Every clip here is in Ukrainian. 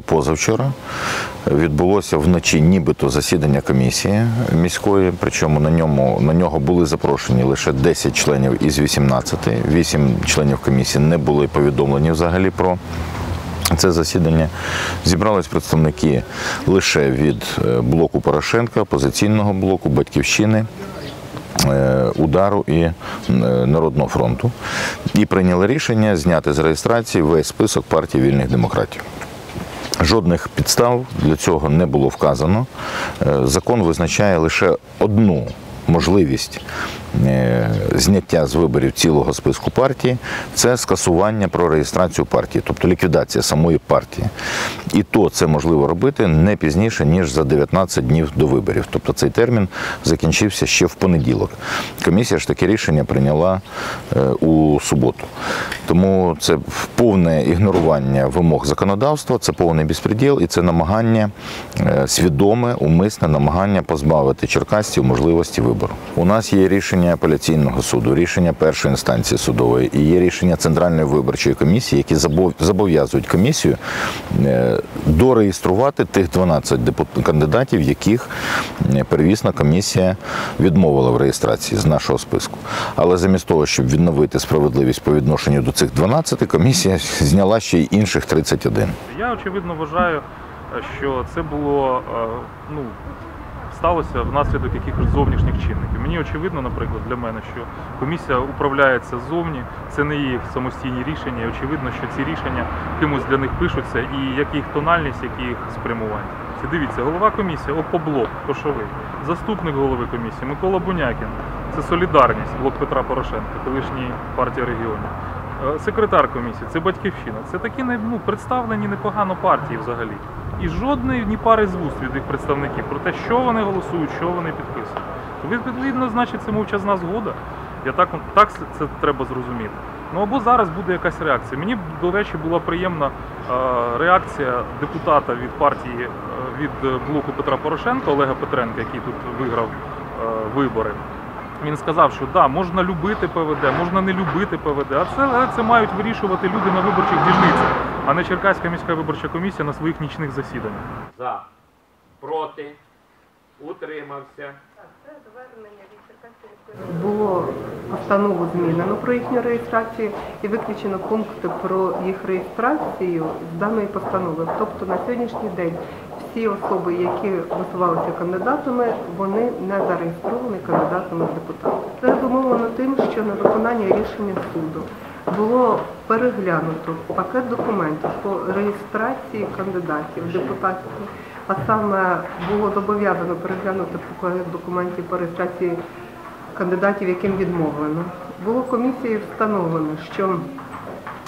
Позавчора відбулося вночі нібито засідання комісії міської, причому на ньому на нього були запрошені лише 10 членів із 18. 8 членів комісії не були повідомлені взагалі про це засідання. Зібрались представники лише від е, блоку Порошенка, опозиційного блоку, батьківщини. е, Удару і е, Народного фронту і прийняли рішення зняти з реєстрації весь список партії вільних демократів. Жодних підстав для цього не було вказано. Е, Закон визначає лише одну можливість зняття з виборів цілого списку партії це скасування про реєстрацію партії, тобто ліквідація самої партії. І то це можливо робити не пізніше, ніж за 19 днів до виборів. Тобто цей термін закінчився ще в понеділок. Комісія ж таке рішення прийняла е, у суботу. Тому це повне ігнорування вимог законодавства, це повний безпреділ і це намагання е, свідоме, умисне намагання позбавити черкасців можливості вибору. У нас є рішення апеляційного суду, рішення першої інстанції судової і є рішення Центральної виборчої комісії, які зобов'язують комісію е, дореєструвати тих 12 депут- кандидатів, яких е, первісна комісія відмовила в реєстрації з нашого списку. Але замість того, щоб відновити справедливість по відношенню до цих 12, комісія зняла ще й інших 31. Я очевидно вважаю, що це було е, ну, сталося внаслідок якихось зовнішніх чинників. Мені очевидно, наприклад, для мене, що комісія управляється ззовні, це не їх самостійні рішення. І очевидно, що ці рішення кимось для них пишуться, і як їх тональність, як їх спрямування. Дивіться, голова комісії Опоблок, Кошовий, заступник голови комісії Микола Бунякін. Це солідарність, блок Петра Порошенка, колишній партія регіонів. Е, Секретар комісії, це батьківщина. Це такі ну, представлені непогано партії взагалі. І жодної ні пари з вуст від їх представників про те, що вони голосують, що вони підписують. Відповідно, значить, це мовчазна згода. Я так, так це треба зрозуміти. Ну або зараз буде якась реакція. Мені, до речі, була приємна е, реакція депутата від партії е, від блоку Петра Порошенка Олега Петренка, який тут виграв е, вибори. Він сказав, що да, можна любити ПВД, можна не любити ПВД, а це, це мають вирішувати люди на виборчих дільницях, а не Черкаська міська виборча комісія на своїх нічних засіданнях. За. Проти. Утримався. Було постанову змінено про їхню реєстрацію і виключено пункти про їх реєстрацію з даної постанови. Тобто на сьогоднішній день всі особи, які висувалися кандидатами, вони не зареєстровані кандидатами в депутати. Це зумовлено тим, що на виконання рішення суду було переглянуто пакет документів по реєстрації кандидатів депутатів. А саме було зобов'язано переглянути пакет документів по реєстрації кандидатів, яким відмовлено. Було комісією встановлено, що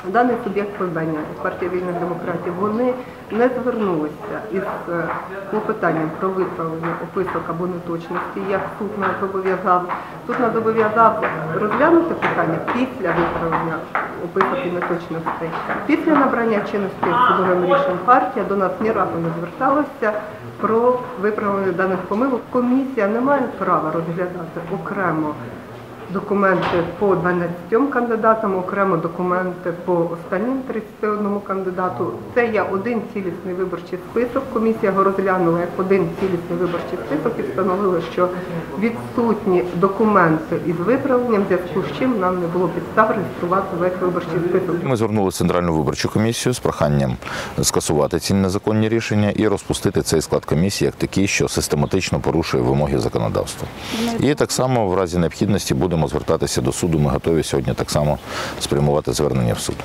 даний суб'єкт подання партія вільних демократів вони не звернулися із е, клопотанням про виправлення описок або неточності, як суд нас зобов'язав. Суд нас зобов'язав розглянути питання після виправлення описок і неточностей. Після набрання чинності судовим рішенням партія до нас ні разу не зверталася про виправлення даних помилок. Комісія не має права розглядати окремо документи по 12 кандидатам, окремо документи по останнім 31 кандидату. Це є один цілісний виборчий список. Комісія його розглянула як один цілісний виборчий список і встановила, що відсутні документи із виправленням, в зв'язку з чим нам не було підстав реєструвати весь виборчий список. Ми звернули Центральну виборчу комісію з проханням скасувати ці незаконні рішення і розпустити цей склад комісії як такий, що систематично порушує вимоги законодавства. І так само в разі необхідності будемо звертатися до суду. Ми готові сьогодні так само спрямувати звернення в суд.